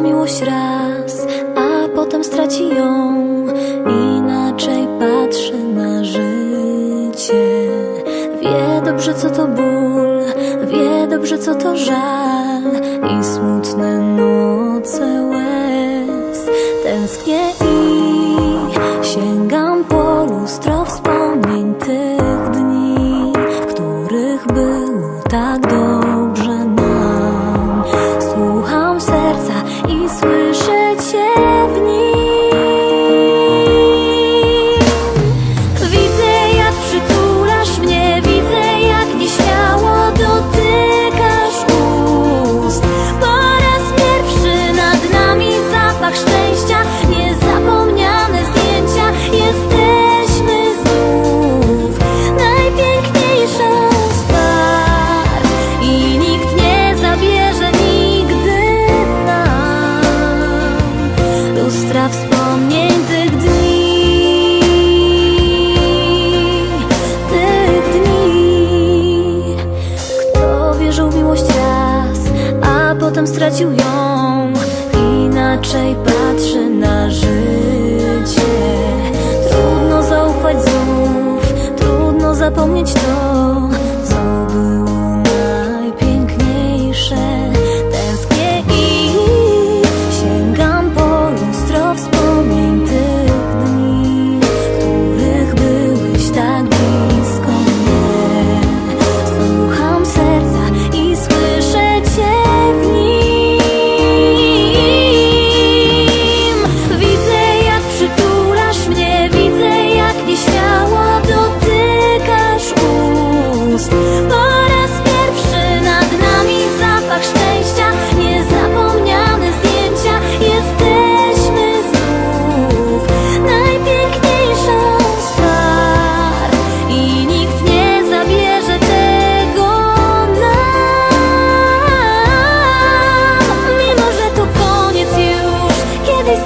miłość raz, a potem straci ją. Inaczej patrzy na życie. Wie dobrze, co to ból, wie dobrze, co to żal i smutne noce łez. Tęsknię i sięgam po lustro. A potem stracił ją, inaczej patrzy na życie. Trudno zaufać znów, trudno zapomnieć to, ust. Po raz pierwszy nad nami zapach szczęścia, niezapomniane zdjęcia. Jesteśmy znów najpiękniejszą z par i nikt nie zabierze tego nam. Mimo, że to koniec już, kiedyś z